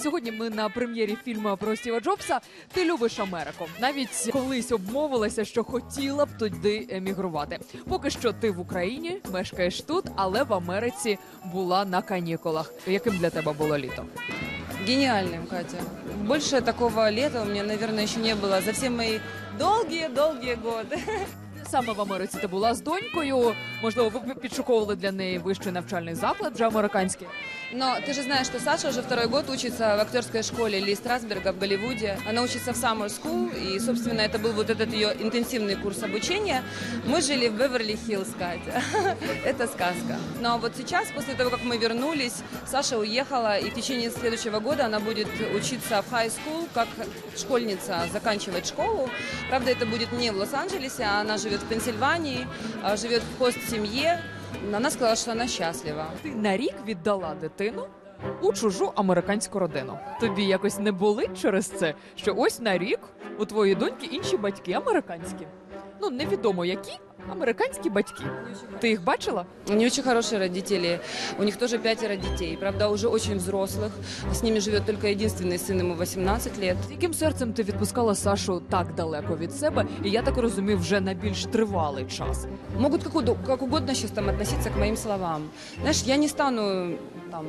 Сьогодні ми на прем'єрі фільму про Стіва Джобса. Ти любиш Америку. Навіть колись обмовилася, що хотіла б туди емігрувати. Поки що ти в Україні, мешкаєш тут, але в Америці була на канікулах. Яким для тебе було літо? Гениальным, Катя. Больше такого лета у меня, наверное, еще не было за все мои долгие-долгие годы. Саме в Америці ти була з донькою. Можливо, ви підшуковували для неї вищий навчальний заклад вже американський. Но ты же знаешь, что Саша уже второй год учится в актерской школе Ли Страсберга в Голливуде. Она учится в Summer School, и, собственно, это был вот этот ее интенсивный курс обучения. Мы жили в Беверли-Хиллз, Катя. это сказка. Но вот сейчас, после того, как мы вернулись, Саша уехала, и в течение следующего года она будет учиться в high school, как школьница, заканчивать школу. Правда, это будет не в Лос-Анджелесе, а она живет в Пенсильвании, живет в хост-семье. Она сказала, что она счастлива. Ти на рік віддала дитину у чужу американську родину. Тобі якось не болить через це, що ось на рік у твоєї доньки інші батьки американські. Ну невідомо які американські батьки. Ти їх бачила? У нее очень хорошие родители. У них тоже пятеро детей. Правда, уже очень взрослых. С ними живет только единственный сын, ему 18 лет. З яким серцем ти відпускала Сашу так далеко від себе, і я так розумію, вже на більш тривалий час. Могут как, удо- как угодно сейчас там относиться к моим словам. Знаешь, я не стану там,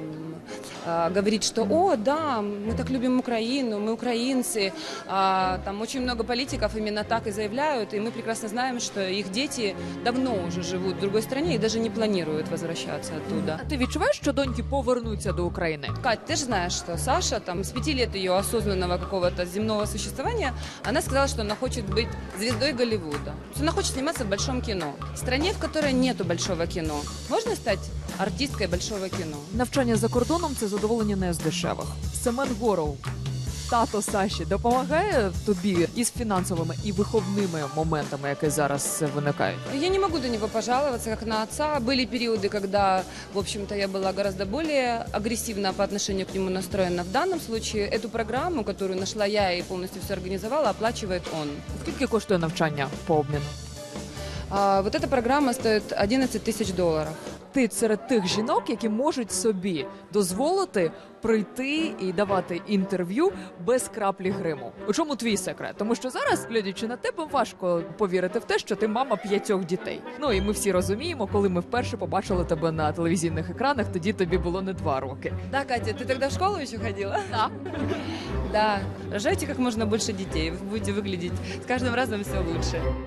а, говорить, что «О, да, мы так любим Украину, мы украинцы». А, там очень много политиков именно так и заявляют, и мы прекрасно знаем, что их дети давно уже живут в другой стране и даже не планируют возвращаться оттуда. А ти відчуваєш, що доньки повернуться до України? Кать, ты же знаешь, что Саша, там, с пяти лет ее осознанного какого-то земного существования, она сказала, что она хочет быть звездой Голливуда. То есть Она хочет сниматься в большом кино. В стране, в которой нету большого кино, можно стать артисткой большого кино? Навчання за кордоном це задоволення не з дешевих. Семен Горов, тато Саші, допомагає тобі із фінансовими і виховними моментами, які зараз виникають. Я не могу до него пожаловаться, как на отца. Были периоды, когда, в общем-то, я была гораздо более агрессивно по отношению к нему настроена. В данном случае эту программу, которую нашла я и полностью все организовала, оплачивает он. Скільки коштує навчання по обміну? А, вот эта программа стоит 11 тысяч долларов. Ти серед тих жінок, які можуть собі дозволити прийти і давати інтерв'ю без краплі гриму. У чому твій секрет? Тому що зараз, глядячи на тебе, важко повірити в те, що ти мама п'ятьох дітей. Ну і ми всі розуміємо, коли ми вперше побачили тебе на телевізійних екранах, тоді тобі було не два роки. Да, Катя, ты тогда в школу еще ходила? Так. Да. Рожайте как можно больше детей. Вы будете выглядеть с каждым разом все лучше.